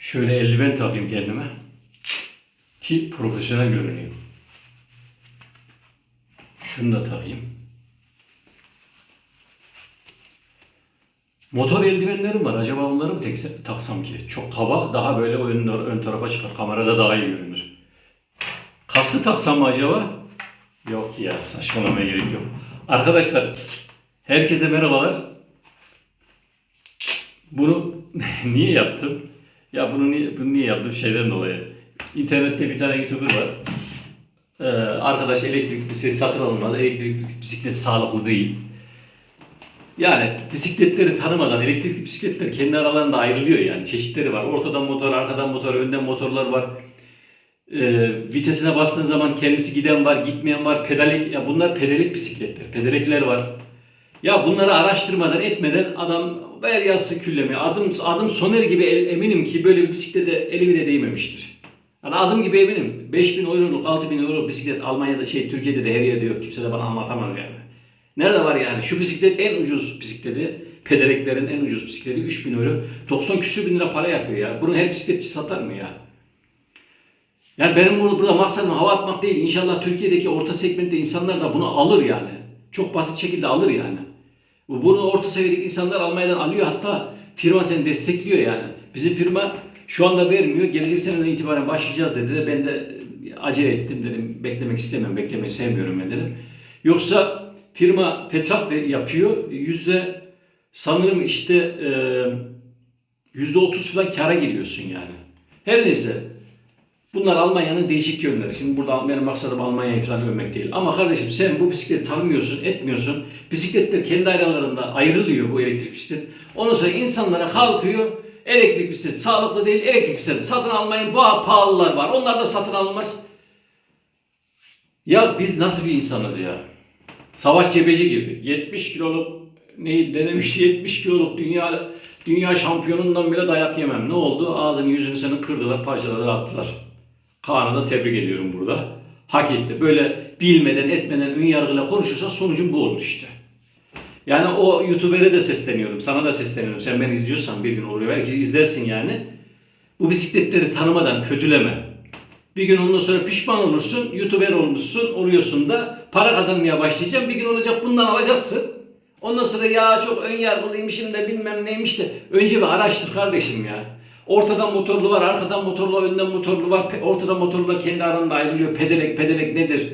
Şöyle eldiven takayım kendime. Ki profesyonel görüneyim. Şunu da takayım. Motor eldivenlerim var. Acaba onları mı tekse- taksam ki? Çok kaba, daha böyle ön, ön tarafa çıkar. Kamerada daha iyi görünür. Kaskı taksam mı acaba? Yok ya, saçmalamaya gerek yok. Arkadaşlar, herkese merhabalar. Bunu niye yaptım? Ya bunu niye, bunu niye yaptım? Şeyden dolayı. İnternette bir tane YouTuber var. Ee, arkadaş elektrik bisiklet satın alınmaz. Elektrik bisiklet sağlıklı değil. Yani bisikletleri tanımadan elektrikli bisikletler kendi aralarında ayrılıyor yani. Çeşitleri var. Ortadan motor, arkadan motor, önden motorlar var. Ee, vitesine bastığın zaman kendisi giden var, gitmeyen var. Pedalik, ya bunlar pedalik bisikletler. Pedalikler var. Ya bunları araştırmadan etmeden adam ver yası küllemi. Adım, adım Soner gibi el- eminim ki böyle bir bisiklete eli bile değmemiştir. Yani adım gibi eminim. 5000 euroluk, 6000 euroluk bisiklet Almanya'da şey Türkiye'de de her yerde yok. Kimse de bana anlatamaz yani. Nerede var yani? Şu bisiklet en ucuz bisikleti. Pedeleklerin en ucuz bisikleti 3000 euro. 90 küsür bin lira para yapıyor ya. Bunu her bisikletçi satar mı ya? Yani benim burada, burada maksadım hava atmak değil. İnşallah Türkiye'deki orta segmentte insanlar da bunu alır yani. Çok basit şekilde alır yani. Bu- Bunu orta seviyedeki insanlar Almanya'dan alıyor. Hatta firma seni destekliyor yani. Bizim firma şu anda vermiyor. Gelecek seneden itibaren başlayacağız dedi de ben de acele ettim dedim. Beklemek istemiyorum. Beklemeyi sevmiyorum ben dedim. Yoksa firma fetrak ve- yapıyor. Yüzde sanırım işte e, yüzde otuz falan kara giriyorsun yani. Her neyse. Bunlar Almanya'nın değişik yönleri. Şimdi burada benim maksadım Almanya'yı falan övmek değil. Ama kardeşim sen bu bisikleti tanımıyorsun, etmiyorsun. Bisikletler kendi aralarında ayrılıyor bu elektrik bisiklet. Ondan sonra insanlara kalkıyor. Elektrik bisiklet sağlıklı değil, elektrik bisikleti satın almayın. Bu pahalılar var. Onlar da satın alınmaz. Ya biz nasıl bir insanız ya? Savaş cebeci gibi. 70 kiloluk ne, ne demiş 70 kiloluk dünya dünya şampiyonundan bile dayak yemem. Ne oldu? Ağzını yüzünü senin kırdılar, parçaladılar, attılar. Kaan'ı tebrik ediyorum burada. Hak etti. Böyle bilmeden etmeden ön yargıyla konuşursa sonucun bu olur işte. Yani o YouTuber'e de sesleniyorum. Sana da sesleniyorum. Sen beni izliyorsan bir gün olur. Belki izlersin yani. Bu bisikletleri tanımadan kötüleme. Bir gün ondan sonra pişman olursun. YouTuber olmuşsun. Oluyorsun da para kazanmaya başlayacaksın. Bir gün olacak bundan alacaksın. Ondan sonra ya çok ön yargılıymışım da bilmem neymiş de. Önce bir araştır kardeşim ya. Ortadan motorlu var, arkadan motorlu, önden motorlu var. Ortadan motorlular kendi arasında ayrılıyor. Pedelek, pedelek nedir?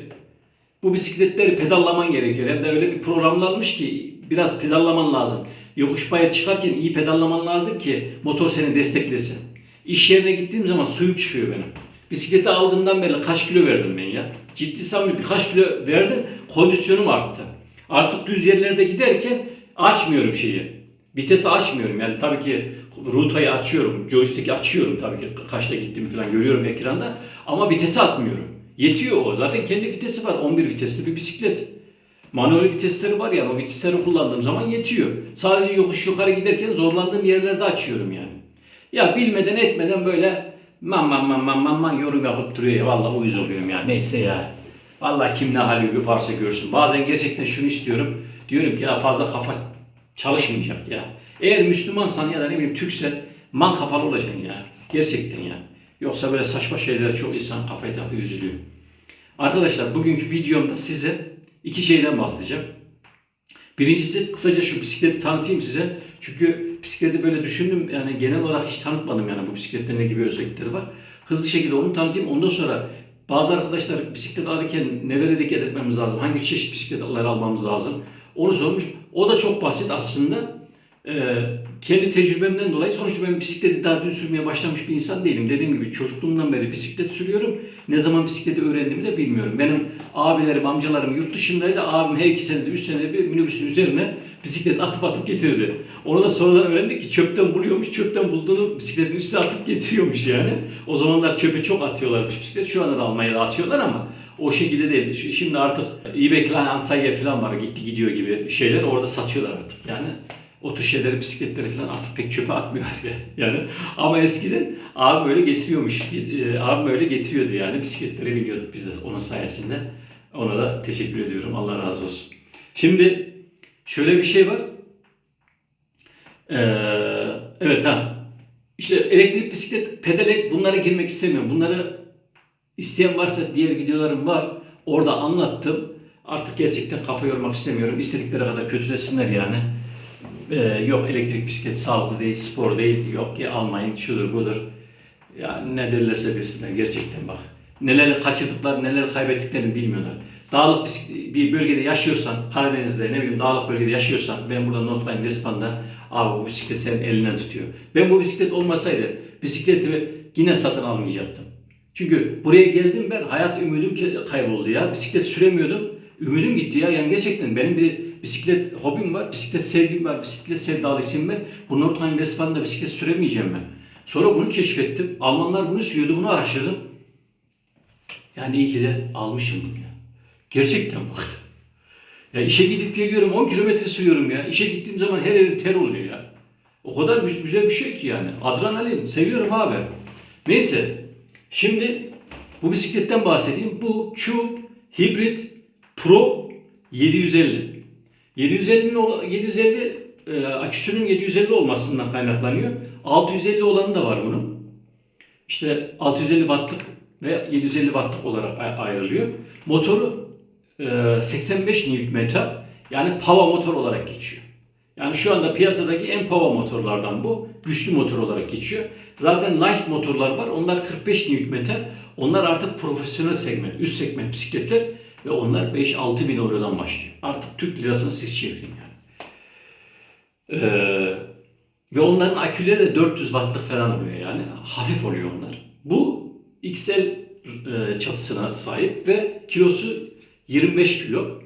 Bu bisikletleri pedallaman gerekiyor. Hem de öyle bir programlanmış ki biraz pedallaman lazım. Yokuş bayır çıkarken iyi pedallaman lazım ki motor seni desteklesin. İş yerine gittiğim zaman suyum çıkıyor benim. Bisikleti aldığımdan beri kaç kilo verdim ben ya? Ciddi samimi birkaç kilo verdim. Kondisyonum arttı. Artık düz yerlerde giderken açmıyorum şeyi. Vitesi açmıyorum yani tabii ki rotayı açıyorum, joystick'i açıyorum tabii ki kaçta gittiğimi falan görüyorum ekranda ama vitesi atmıyorum. Yetiyor o. Zaten kendi vitesi var. 11 vitesli bir bisiklet. Manuel vitesleri var yani o vitesleri kullandığım zaman yetiyor. Sadece yokuş yukarı giderken zorlandığım yerlerde açıyorum yani. Ya bilmeden etmeden böyle man man man man man man yorum yapıp duruyor ya. Vallahi uyuz oluyorum ya. Neyse ya. Vallahi kim ne hali yaparsa görsün. Bazen gerçekten şunu istiyorum. Diyorum ki ya fazla kafa çalışmayacak ya. Eğer Müslümansan ya da ne bileyim Türksen man kafalı olacaksın ya. Gerçekten ya. Yoksa böyle saçma şeylere çok insan kafayı takıyor üzülüyor. Arkadaşlar bugünkü videomda size iki şeyden bahsedeceğim. Birincisi kısaca şu bisikleti tanıtayım size. Çünkü bisikleti böyle düşündüm yani genel olarak hiç tanıtmadım yani bu bisikletin ne gibi özellikleri var. Hızlı şekilde onu tanıtayım. Ondan sonra bazı arkadaşlar bisiklet alırken nelere dikkat etmemiz lazım? Hangi çeşit bisikletler almamız lazım? Onu sormuş. O da çok basit aslında. Ee, kendi tecrübemden dolayı sonuçta ben bisikleti daha dün sürmeye başlamış bir insan değilim. Dediğim gibi çocukluğumdan beri bisiklet sürüyorum. Ne zaman bisikleti öğrendiğimi de bilmiyorum. Benim abilerim, amcalarım yurt dışındaydı. Abim her iki senede, üç senede bir minibüsün üzerine bisiklet atıp atıp getirdi. Onu da sonradan öğrendik ki çöpten buluyormuş. Çöpten bulduğunu bisikletin üstüne atıp getiriyormuş yani. O zamanlar çöpe çok atıyorlarmış bisiklet. Şu anda da Almanya'da atıyorlar ama o şekilde değil. Şimdi artık eBay Antalya falan var. Gitti gidiyor gibi şeyler orada satıyorlar artık yani. O tür şeyleri, bisikletleri falan artık pek çöpe atmıyorlar ya. yani. Ama eskiden abim öyle getiriyormuş. E, abim öyle getiriyordu yani. Bisikletlere biniyorduk biz de onun sayesinde. Ona da teşekkür ediyorum. Allah razı olsun. Şimdi şöyle bir şey var. Ee, evet ha. işte elektrik bisiklet, pedalet bunlara girmek istemiyorum. Bunları isteyen varsa diğer videolarım var. Orada anlattım. Artık gerçekten kafa yormak istemiyorum. İstedikleri kadar kötülesinler yani. Ee, yok elektrik bisiklet sağlıklı değil, spor değil. Yok ya almayın şudur budur. Ya ne derlerse desinler gerçekten bak. Neler kaçırdıklar, neler kaybettiklerini bilmiyorlar. Dağlık bir bölgede yaşıyorsan, Karadeniz'de ne bileyim dağlık bölgede yaşıyorsan, ben burada Notlayım Westbahn'da abi bu bisiklet senin elinden tutuyor. Ben bu bisiklet olmasaydı bisikletimi yine satın almayacaktım. Çünkü buraya geldim ben hayat ümidim kayboldu ya. Bisiklet süremiyordum. Ümidim gitti ya. Yani gerçekten benim bir bisiklet hobim var. Bisiklet sevgim var. Bisiklet sevdalısıyım ben. Bu Nordrhein Westfalen'da bisiklet süremeyeceğim ben. Sonra bunu keşfettim. Almanlar bunu sürüyordu. Bunu araştırdım. Yani iyi ki de almışım bunu ya. Gerçekten bak. Ya işe gidip geliyorum 10 kilometre sürüyorum ya. İşe gittiğim zaman her yerim ter oluyor ya. O kadar güzel bir şey ki yani. Adrenalin. Seviyorum abi. Neyse. Şimdi bu bisikletten bahsedeyim. Bu Cube Hybrid Pro 750. 750'nin ola- 750 e, aküsünün 750 olmasından kaynaklanıyor. 650 olanı da var bunun. İşte 650 wattlık ve 750 wattlık olarak ay- ayrılıyor. Motoru e, 85 Nm yani pava motor olarak geçiyor. Yani şu anda piyasadaki en pava motorlardan bu. Güçlü motor olarak geçiyor. Zaten light motorlar var. Onlar 45 Nm. Onlar artık profesyonel segment, üst segment bisikletler ve onlar 5-6 bin eurodan başlıyor. Artık Türk lirasını siz çevirin yani. Ee, ve onların aküleri de 400 wattlık falan oluyor yani. Hafif oluyor onlar. Bu XL e, çatısına sahip ve kilosu 25 kilo.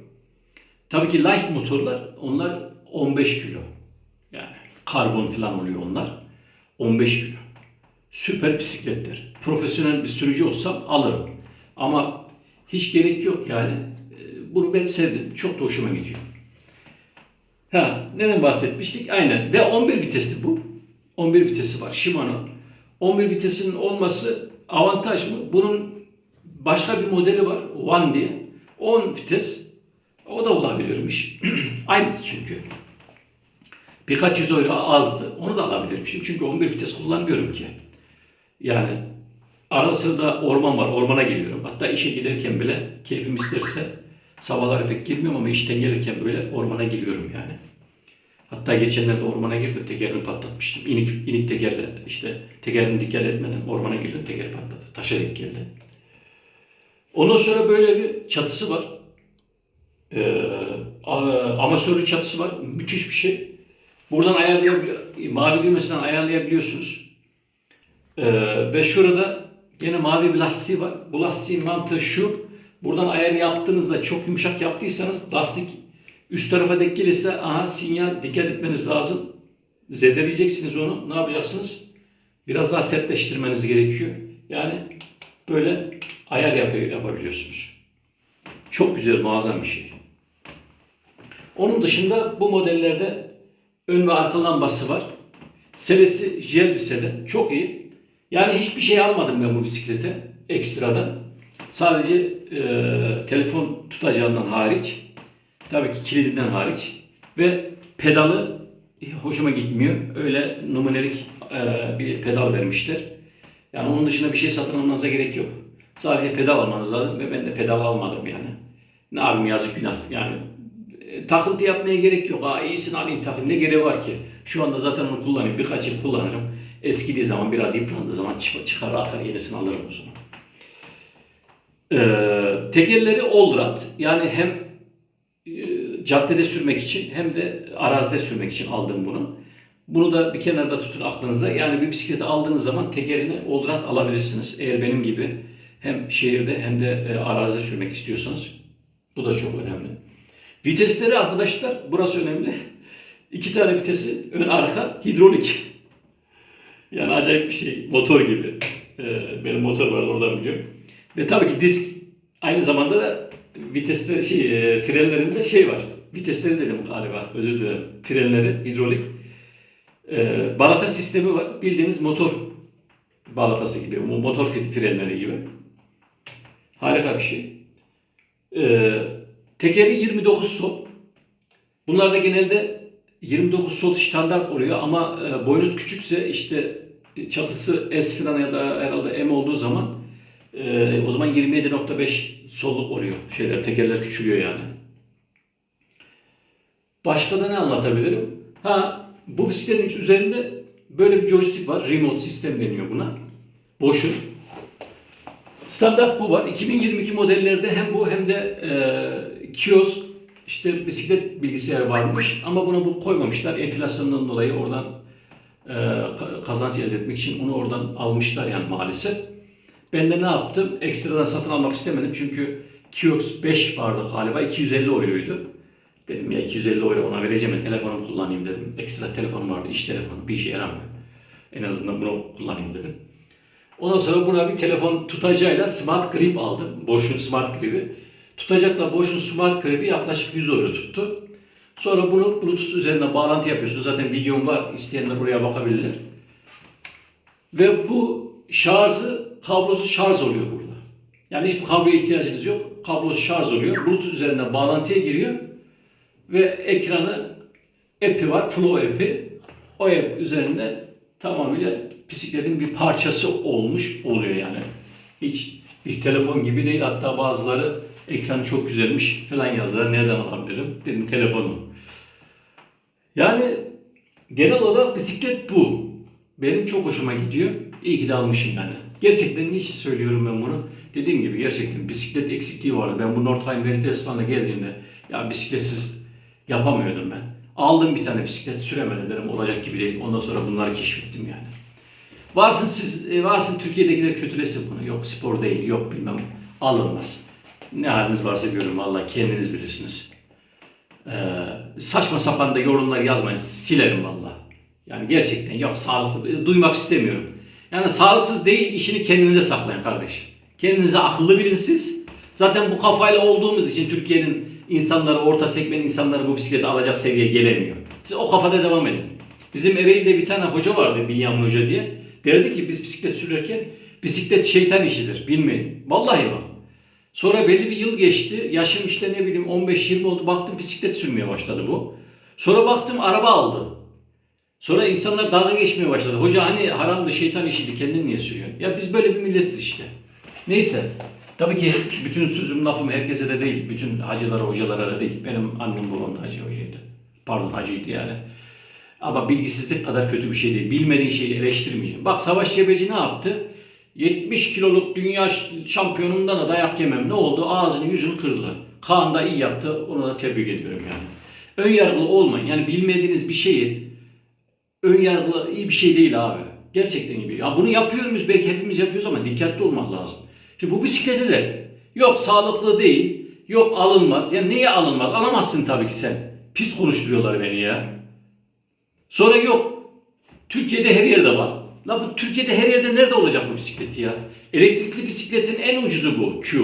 Tabii ki light motorlar onlar 15 kilo. Yani karbon falan oluyor onlar. 15 kilo. Süper bisikletler. Profesyonel bir sürücü olsam alırım. Ama hiç gerek yok yani. Ee, Bunu ben sevdim. Çok da hoşuma gidiyor. Ha, neden bahsetmiştik? Aynen. Ve 11 vitesli bu. 11 vitesi var. Shimano. 11 vitesinin olması avantaj mı? Bunun başka bir modeli var. One diye. 10 vites. O da olabilirmiş. Aynısı çünkü. Birkaç yüz euro azdı. Onu da alabilirmişim. Çünkü 11 vites kullanmıyorum ki. Yani arada sırada orman var. Ormana geliyorum. Hatta işe giderken bile keyfim isterse sabahları pek girmiyorum ama işten gelirken böyle ormana giriyorum yani. Hatta geçenlerde ormana girdim tekerini patlatmıştım. İnik, inik tekerle işte tekerini dikkat etmeden ormana girdim tekeri patladı. Taşa denk geldi. Ondan sonra böyle bir çatısı var. Ee, a- amasörlü çatısı var. Müthiş bir şey. Buradan ayarlayabiliyor, mavi düğmesinden ayarlayabiliyorsunuz. Ee, ve şurada yine mavi bir lastiği var. Bu lastiğin mantığı şu. Buradan ayar yaptığınızda çok yumuşak yaptıysanız lastik üst tarafa denk gelirse aha sinyal dikkat etmeniz lazım. Zedeleyeceksiniz onu. Ne yapacaksınız? Biraz daha sertleştirmeniz gerekiyor. Yani böyle ayar yapıyor, yapabiliyorsunuz. Çok güzel, muazzam bir şey. Onun dışında bu modellerde ön ve arka lambası var. Selesi jel bir sele. Çok iyi. Yani hiçbir şey almadım ben bu bisiklete ekstradan. Sadece e, telefon tutacağından hariç. Tabii ki kilidinden hariç. Ve pedalı hoşuma gitmiyor. Öyle numunelik e, bir pedal vermişler. Yani onun dışında bir şey satın almanıza gerek yok. Sadece pedal almanız lazım ve ben de pedal almadım yani. Ne yapayım yazık günah. Yani e, takıntı yapmaya gerek yok. Aa iyisini alayım takayım. Ne gereği var ki? Şu anda zaten onu kullanıyorum. Birkaç yıl kullanırım. Eskidiği zaman biraz yıprandığı zaman çık- çıkar atar yenisini alırım o. Ee, tekerleri all-rad. Yani hem e, caddede sürmek için hem de arazide sürmek için aldım bunu. Bunu da bir kenarda tutun aklınızda. Yani bir bisikleti aldığınız zaman tekerini all-rad alabilirsiniz. Eğer benim gibi hem şehirde hem de e, arazide sürmek istiyorsanız. Bu da çok önemli. Vitesleri arkadaşlar burası önemli. İki tane vitesi ön arka hidrolik. Yani acayip bir şey. Motor gibi. Ee, benim motor var oradan biliyorum. Ve tabii ki disk aynı zamanda da vitesleri şey e, frenlerinde şey var. Vitesleri dedim galiba. Özür dilerim. Frenleri hidrolik. Ee, balata sistemi var. Bildiğiniz motor balatası gibi. mo- Motor frenleri gibi. Harika bir şey. Ee, tekeri 29 sol. Bunlarda genelde 29 sol standart oluyor ama e, boynuz küçükse işte çatısı S falan ya da herhalde M olduğu zaman e, o zaman 27.5 solluk oluyor. Şeyler tekerler küçülüyor yani. Başka da ne anlatabilirim? Ha bu bisikletin üzerinde böyle bir joystick var. Remote sistem deniyor buna. Boşun. Standart bu var. 2022 modellerde hem bu hem de e, kiosk işte bisiklet bilgisayarı varmış ama buna bu koymamışlar. Enflasyondan dolayı oradan e, ka- kazanç elde etmek için onu oradan almışlar yani maalesef. Ben de ne yaptım? Ekstradan satın almak istemedim çünkü kiosk 5 vardı galiba 250 euroydu. Dedim ya 250 euro ona vereceğim telefonumu kullanayım dedim. Ekstra telefonum vardı iş telefonu bir işe yaramıyor. En azından bunu kullanayım dedim. Ondan sonra buna bir telefon tutacağıyla Smart Grip aldım. Bosch'un Smart Grip'i. Tutacakla Bosch'un Smart Grip'i yaklaşık 100 euro tuttu. Sonra bunu Bluetooth üzerinden bağlantı yapıyorsunuz. Zaten videom var. İsteyenler buraya bakabilirler. Ve bu şarjı, kablosu şarj oluyor burada. Yani hiçbir kabloya ihtiyacınız yok. Kablosu şarj oluyor. Bluetooth üzerinden bağlantıya giriyor. Ve ekranı app'i var. Flow app'i. O app üzerinde tamamıyla bisikletin bir parçası olmuş oluyor yani. Hiç bir telefon gibi değil. Hatta bazıları ekranı çok güzelmiş falan yazdılar. Nereden alabilirim? Dedim telefonum. Yani genel olarak bisiklet bu. Benim çok hoşuma gidiyor. İyi ki de almışım yani. Gerçekten niçin söylüyorum ben bunu? Dediğim gibi gerçekten bisiklet eksikliği vardı. Ben bu Nordheim Westfalen'a geldiğimde ya bisikletsiz yapamıyordum ben. Aldım bir tane bisiklet süremedim dedim olacak gibi değil. Ondan sonra bunları keşfettim yani. Varsın siz, e, varsın Türkiye'dekiler kötülesin bunu. Yok spor değil, yok bilmem alınmaz. Ne haliniz varsa görün vallahi kendiniz bilirsiniz. Ee, saçma sapan da yorumlar yazmayın. Silerim vallahi. Yani gerçekten yok sağlıklı duymak istemiyorum. Yani sağlıksız değil işini kendinize saklayın kardeşim. Kendinize akıllı bilin siz. Zaten bu kafayla olduğumuz için Türkiye'nin insanları, orta segment insanları bu bisikleti alacak seviyeye gelemiyor. Siz o kafada devam edin. Bizim Ereğli'de bir tane hoca vardı, Binyamin Hoca diye. Derdi ki biz bisiklet sürerken bisiklet şeytan işidir, bilmeyin. Vallahi bak. Sonra belli bir yıl geçti. Yaşım işte ne bileyim 15-20 oldu. Baktım bisiklet sürmeye başladı bu. Sonra baktım araba aldı. Sonra insanlar dalga geçmeye başladı. Hoca hani haramdı şeytan işiydi kendin niye sürüyorsun? Ya biz böyle bir milletiz işte. Neyse. Tabii ki bütün sözüm lafım herkese de değil. Bütün hacılara, hocalara da değil. Benim annem babam da hacı hocaydı. Pardon hacıydı yani. Ama bilgisizlik kadar kötü bir şey değil. Bilmediğin şeyi eleştirmeyeceğim. Bak Savaş Cebeci ne yaptı? 70 kiloluk dünya şampiyonundan da dayak yemem. Ne oldu? Ağzını yüzünü kırdılar. Kaan da iyi yaptı. Onu da tebrik ediyorum yani. Ön yargılı olmayın. Yani bilmediğiniz bir şeyi ön yargılı iyi bir şey değil abi. Gerçekten iyi bir Ya bunu yapıyor muyuz? Belki hepimiz yapıyoruz ama dikkatli olmak lazım. Şimdi bu bisiklete de yok sağlıklı değil, yok alınmaz. Ya neye alınmaz? Alamazsın tabii ki sen. Pis konuşturuyorlar beni ya. Sonra yok. Türkiye'de her yerde var. La bu Türkiye'de her yerde nerede olacak bu bisikleti ya? Elektrikli bisikletin en ucuzu bu Q.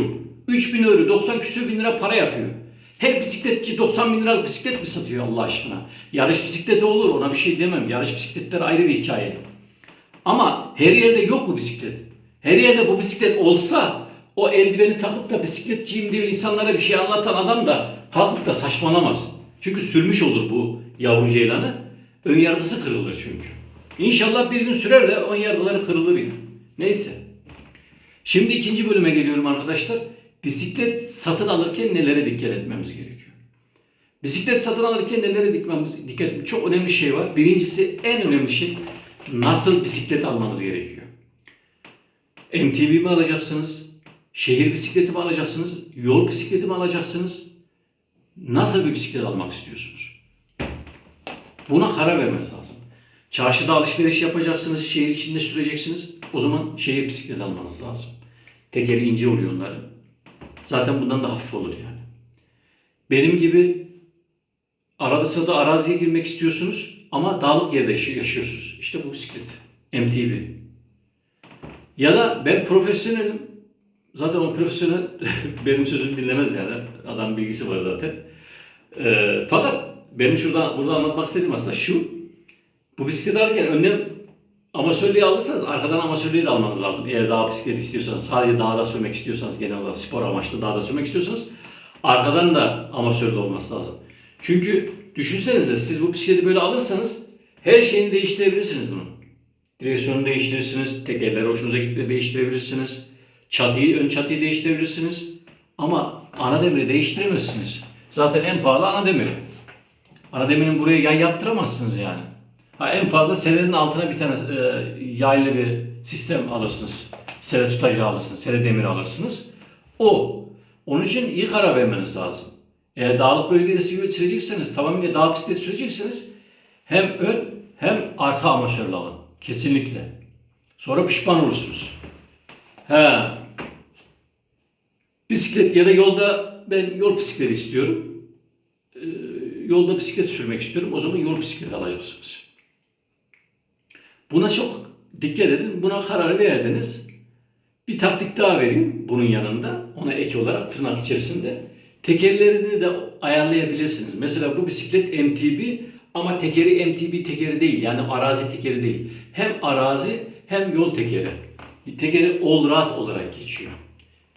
3000 euro, 90 küsür bin lira para yapıyor. Her bisikletçi 90 bin liralık bisiklet mi satıyor Allah aşkına? Yarış bisikleti olur ona bir şey demem. Yarış bisikletleri ayrı bir hikaye. Ama her yerde yok bu bisiklet. Her yerde bu bisiklet olsa o eldiveni takıp da bisikletçiyim diye insanlara bir şey anlatan adam da kalkıp da saçmalamaz. Çünkü sürmüş olur bu yavru ceylanı. Ön yargısı kırılır çünkü. İnşallah bir gün sürer de ön yargıları kırılır ya. Neyse. Şimdi ikinci bölüme geliyorum arkadaşlar. Bisiklet satın alırken nelere dikkat etmemiz gerekiyor? Bisiklet satın alırken nelere dikmemiz, dikkat etmemiz çok önemli şey var. Birincisi en önemli şey nasıl bisiklet almanız gerekiyor. MTB mi alacaksınız? Şehir bisikleti mi alacaksınız? Yol bisikleti mi alacaksınız? Nasıl bir bisiklet almak istiyorsunuz? Buna karar vermeniz lazım. Çarşıda alışveriş yapacaksınız, şehir içinde süreceksiniz. O zaman şehir bisikleti almanız lazım. Tekeri ince oluyor onların. Zaten bundan da hafif olur yani. Benim gibi arada sırada araziye girmek istiyorsunuz ama dağlık yerde yaşı- yaşıyorsunuz. İşte bu bisiklet. MTB. Ya da ben profesyonelim. Zaten o profesyonel benim sözümü dinlemez yani. Adam bilgisi var zaten. Ee, fakat benim şurada burada anlatmak istediğim aslında şu. Bu bisikleti alırken önden amatörlüğü alırsanız arkadan amatörlüğü de almanız lazım. Eğer dağ bisikleti istiyorsanız, sadece dağda sürmek istiyorsanız, genel olarak spor amaçlı dağda sürmek istiyorsanız arkadan da amatörlü olması lazım. Çünkü düşünsenize siz bu bisikleti böyle alırsanız her şeyini değiştirebilirsiniz bunun. Direksiyonu değiştirirsiniz. Tekerleri hoşunuza gitti değiştirebilirsiniz. Çatıyı, ön çatıyı değiştirebilirsiniz. Ama ana demiri değiştiremezsiniz. Zaten en pahalı ana demir. Ana demirin buraya yay yaptıramazsınız yani. Ha, en fazla selenin altına bir tane e, yaylı bir sistem alırsınız. Sele tutacı alırsınız. Sele demiri alırsınız. O. Onun için iyi karar vermeniz lazım. Eğer dağlık bölgede sürecekseniz, tamamıyla dağ bisikleti sürecekseniz hem ön hem arka amatörlü alın. Kesinlikle. Sonra pişman olursunuz. He. Bisiklet ya da yolda ben yol bisikleti istiyorum. Ee, yolda bisiklet sürmek istiyorum. O zaman yol bisikleti alacaksınız. Buna çok dikkat edin. Buna karar verdiniz. Bir taktik daha vereyim bunun yanında. Ona ek olarak tırnak içerisinde. Tekerlerini de ayarlayabilirsiniz. Mesela bu bisiklet MTB ama tekeri MTB tekeri değil. Yani arazi tekeri değil. Hem arazi hem yol tekeri. Tekeri all rahat olarak geçiyor.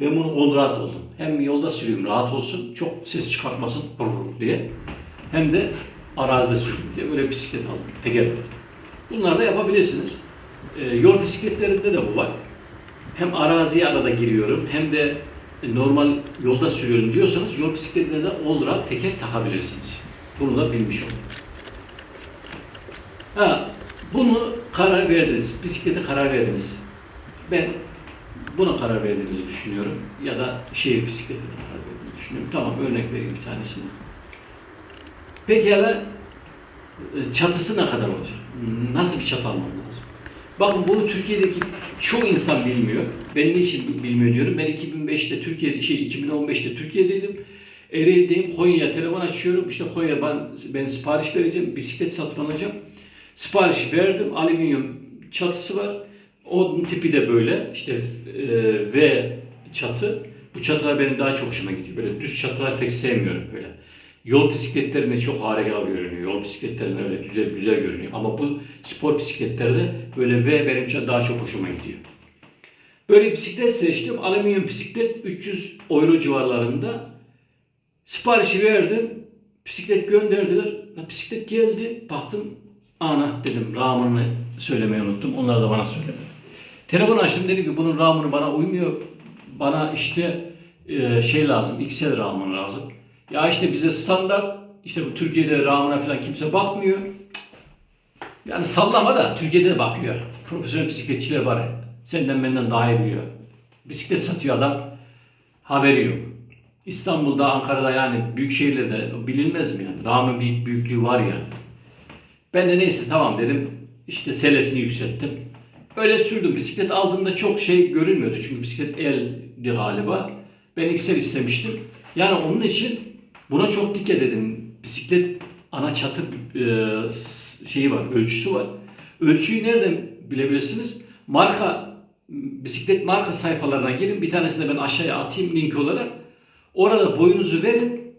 Ben bunu all rahat oldum. Hem yolda sürüyorum rahat olsun, çok ses çıkartmasın diye. Hem de arazide süreyim diye böyle bisiklet aldım. Teker aldım. Bunları da yapabilirsiniz. Ee, yol bisikletlerinde de bu var. Hem araziye arada giriyorum hem de normal yolda sürüyorum diyorsanız yol bisikletine de rahat teker takabilirsiniz. Bunu da bilmiş olun. Ha, bunu karar verdiniz. Bisiklete karar verdiniz. Ben buna karar verdiğinizi düşünüyorum. Ya da şehir bisikletine karar verdiğinizi düşünüyorum. Tamam örnek vereyim bir tanesini. Pekala e, çatısı ne kadar olacak? Nasıl bir çatı almam lazım? Bakın bunu Türkiye'deki çoğu insan bilmiyor. Ben niçin bilmiyor diyorum. Ben 2005'te Türkiye'de, şey 2015'te Türkiye'deydim. Ereğli'deyim. Konya'ya telefon açıyorum. İşte Konya ben, ben sipariş vereceğim. Bisiklet satın alacağım. Siparişi verdim. Alüminyum çatısı var. Onun tipi de böyle. İşte e, V çatı. Bu çatılar benim daha çok hoşuma gidiyor. Böyle düz çatılar pek sevmiyorum böyle. Yol bisikletlerine çok harika görünüyor. Yol bisikletlerine öyle güzel güzel görünüyor. Ama bu spor bisikletlerde böyle V benim için daha çok hoşuma gidiyor. Böyle bisiklet seçtim. Alüminyum bisiklet 300 euro civarlarında. Siparişi verdim. Bisiklet gönderdiler. Bisiklet geldi. Baktım ana dedim ramını söylemeyi unuttum. Onlar da bana söyledi. Telefon açtım dedim ki bunun ramını bana uymuyor. Bana işte şey lazım. XL ramını lazım. Ya işte bize standart işte bu Türkiye'de ramına falan kimse bakmıyor. Yani sallama da Türkiye'de de bakıyor. Profesyonel bisikletçiler var. Senden benden daha iyi biliyor. Bisiklet satıyor adam. Haberi yok. İstanbul'da, Ankara'da yani büyük şehirlerde bilinmez mi yani? Ramın büyük büyüklüğü var ya. Ben de neyse tamam dedim. İşte selesini yükselttim. Öyle sürdüm. Bisiklet aldığımda çok şey görünmüyordu. Çünkü bisiklet eldi galiba. Ben XL istemiştim. Yani onun için buna çok dikkat edin. Bisiklet ana çatı e, şeyi var, ölçüsü var. Ölçüyü nereden bilebilirsiniz? Marka, bisiklet marka sayfalarına girin. Bir tanesini ben aşağıya atayım link olarak. Orada boyunuzu verin.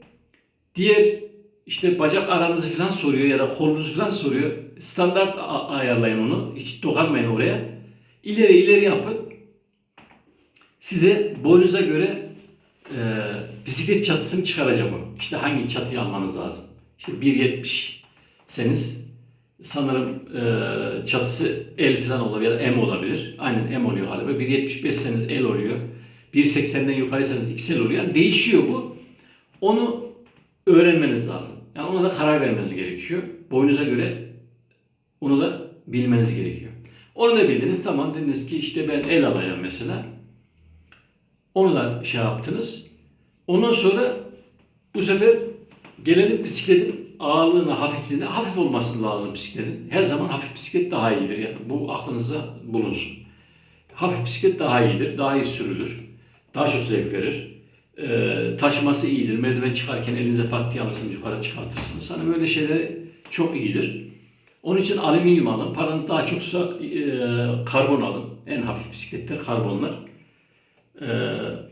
Diğer işte bacak aranızı falan soruyor ya da kolunuzu falan soruyor. Standart ayarlayın onu. Hiç dokunmayın oraya. İleri ileri yapın. Size boyunuza göre e, bisiklet çatısını çıkaracağım. İşte hangi çatıyı almanız lazım. İşte 1.70 seniz sanırım e, çatısı L falan olabilir ya da M olabilir. Aynen M oluyor galiba. 1.75 seniz L oluyor. 1.80'den yukarıysanız XL oluyor. Yani değişiyor bu. Onu öğrenmeniz lazım. Yani ona da karar vermeniz gerekiyor. Boyunuza göre onu da bilmeniz gerekiyor. Onu da bildiniz tamam dediniz ki işte ben el alayım mesela. Onu da şey yaptınız. Ondan sonra bu sefer gelelim bisikletin ağırlığına, hafifliğine. Hafif olması lazım bisikletin. Her zaman hafif bisiklet daha iyidir. Yani bu aklınızda bulunsun. Hafif bisiklet daha iyidir, daha iyi sürülür. Daha çok zevk verir. Ee, taşıması iyidir. Merdiven çıkarken elinize pat diye alırsınız, yukarı çıkartırsınız. Hani böyle şeyler çok iyidir. Onun için alüminyum alın. Paranız daha çoksa e, karbon alın. En hafif bisikletler karbonlar. Ee,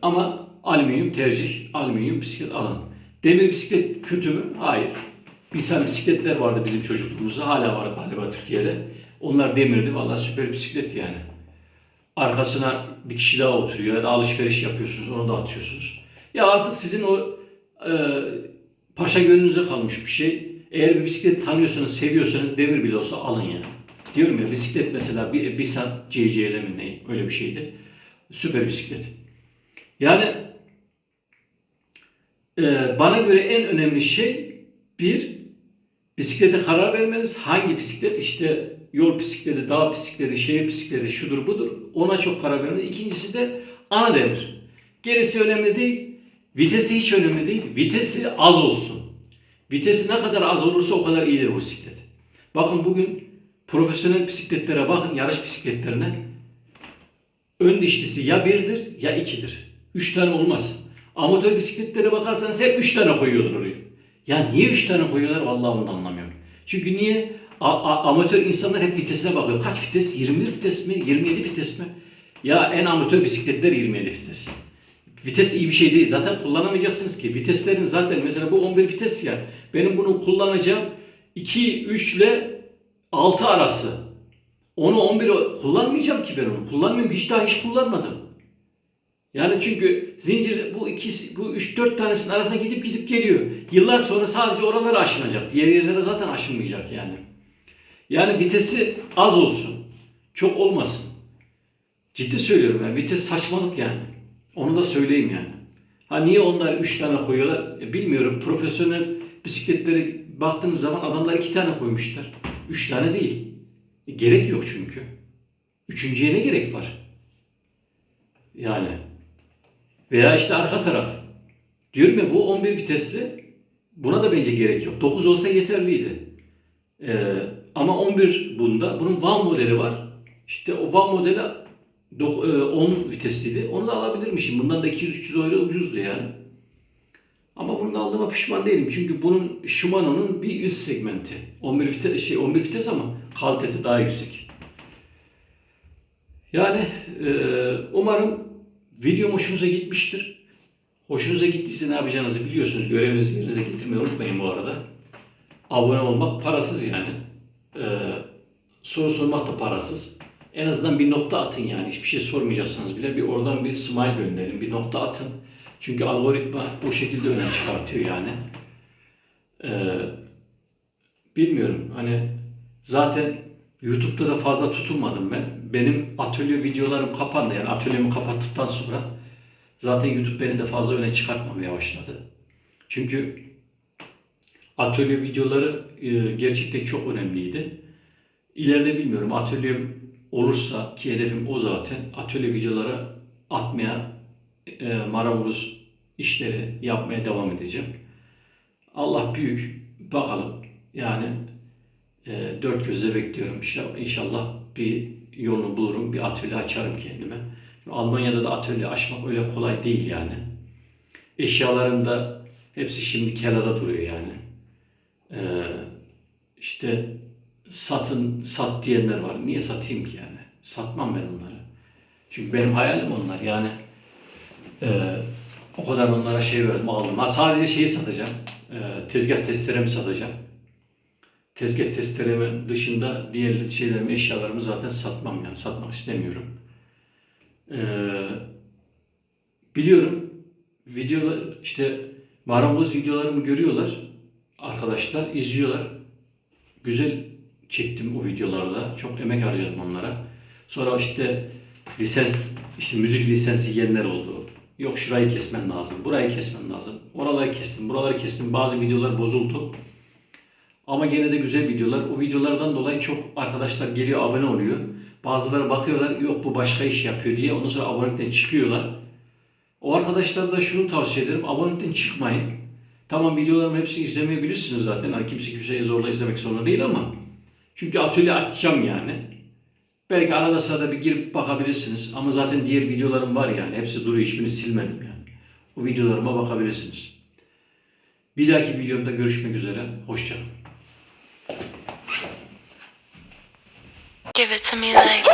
ama alüminyum tercih. Alüminyum bisiklet alın. Demir bisiklet kötü mü? Hayır. Bilsen bisikletler vardı bizim çocukluğumuzda. Hala var galiba Türkiye'de. Onlar demirdi. Vallahi süper bisiklet yani. Arkasına bir kişi daha oturuyor ya da alışveriş yapıyorsunuz. Onu da atıyorsunuz. Ya artık sizin o e, paşa gönlünüze kalmış bir şey. Eğer bir bisiklet tanıyorsanız, seviyorsanız demir bile olsa alın ya. Diyorum ya bisiklet mesela bir, bir saat CC'le mi ne öyle bir şeydi. Süper bisiklet. Yani e, bana göre en önemli şey bir bisiklete karar vermeniz. Hangi bisiklet? İşte yol bisikleti, dağ bisikleti, şehir bisikleti, şudur budur. Ona çok karar vermeniz. İkincisi de ana demir. Gerisi önemli değil. Vitesi hiç önemli değil. Vitesi az olsun. Vitesi ne kadar az olursa o kadar iyidir bu bisiklet. Bakın bugün profesyonel bisikletlere bakın, yarış bisikletlerine. Ön dişlisi ya birdir ya ikidir. Üç tane olmaz. Amatör bisikletlere bakarsanız hep üç tane koyuyorlar oraya. Ya niye üç tane koyuyorlar vallahi onu da anlamıyorum. Çünkü niye? A- a- amatör insanlar hep vitesine bakıyor. Kaç vites? 21 vites mi? 27 vites mi? Ya en amatör bisikletler 27 vites. Vites iyi bir şey değil. Zaten kullanamayacaksınız ki. Viteslerin zaten mesela bu 11 vites ya. Benim bunu kullanacağım 2, 3 ile 6 arası. Onu 11 kullanmayacağım ki ben onu. Kullanmıyorum. Hiç daha hiç kullanmadım. Yani çünkü zincir bu iki bu 3 4 tanesinin arasına gidip gidip geliyor. Yıllar sonra sadece oraları aşınacak. Diğer yerlere zaten aşınmayacak yani. Yani vitesi az olsun. Çok olmasın. Ciddi söylüyorum yani vites saçmalık yani. Onu da söyleyeyim yani. Ha niye onlar 3 tane koyuyorlar? E, bilmiyorum. Profesyonel bisikletleri baktığınız zaman adamlar 2 tane koymuşlar. 3 tane değil. E, gerek yok çünkü. Üçüncüye ne gerek var? Yani. Veya işte arka taraf. Diyorum ya bu 11 vitesli. Buna da bence gerek yok. 9 olsa yeterliydi. Ee, ama 11 bunda. Bunun Van modeli var. İşte o Van modeli dok- e, 10 vitesliydi. Onu da alabilirmişim. Bundan da 200-300 euro ucuzdu yani. Ama bunu aldığıma pişman değilim. Çünkü bunun Shimano'nun bir üst segmenti. 11 vites, şey 11 vites ama kalitesi daha yüksek. Yani e, umarım video hoşunuza gitmiştir. Hoşunuza gittiyse ne yapacağınızı biliyorsunuz. Görevinizi yerinize getirmeyi unutmayın bu arada. Abone olmak parasız yani. E, soru sormak da parasız. En azından bir nokta atın yani. Hiçbir şey sormayacaksınız bile. Bir oradan bir smile gönderin. Bir nokta atın. Çünkü algoritma o şekilde öne çıkartıyor yani. Ee, bilmiyorum. Hani zaten YouTube'da da fazla tutunmadım ben. Benim atölye videolarım kapandı. Yani atölyemi kapattıktan sonra zaten YouTube beni de fazla öne çıkartmamaya başladı. Çünkü atölye videoları e, gerçekten çok önemliydi. İleride bilmiyorum atölyem olursa ki hedefim o zaten atölye videoları atmaya e, marangoz işleri yapmaya devam edeceğim. Allah büyük. Bakalım. Yani e, dört gözle bekliyorum. İnşallah, bir yolunu bulurum. Bir atölye açarım kendime. Almanya'da da atölye açmak öyle kolay değil yani. Eşyalarım da hepsi şimdi kenara duruyor yani. E, işte satın, sat diyenler var. Niye satayım ki yani? Satmam ben onları. Çünkü benim hayalim onlar. Yani ee, o kadar onlara şey verdim, aldım. Ha, sadece şeyi satacağım. Ee, tezgah testeremi satacağım. Tezgah testeremin dışında diğer şeylerimi, eşyalarımı zaten satmam yani. Satmak istemiyorum. Ee, biliyorum videolar işte marangoz videolarımı görüyorlar. Arkadaşlar izliyorlar. Güzel çektim o videolarda. Çok emek harcadım onlara. Sonra işte lisans, işte müzik lisansı yiyenler oldu. Yok şurayı kesmen lazım, burayı kesmen lazım. Oraları kestim, buraları kestim. Bazı videolar bozuldu. Ama gene de güzel videolar. O videolardan dolayı çok arkadaşlar geliyor, abone oluyor. Bazıları bakıyorlar, yok bu başka iş yapıyor diye. Ondan sonra abonelikten çıkıyorlar. O arkadaşlara da şunu tavsiye ederim. Abonelikten çıkmayın. Tamam videolarımı hepsini izlemeyebilirsiniz zaten. Hani kimse kimseye zorla izlemek zorunda değil ama. Çünkü atölye açacağım yani. Belki arada sırada bir girip bakabilirsiniz. Ama zaten diğer videolarım var yani. Hepsi duruyor. Hiçbirini silmedim yani. O videolarıma bakabilirsiniz. Bir dahaki videomda görüşmek üzere. Hoşçakalın. Give it to me like.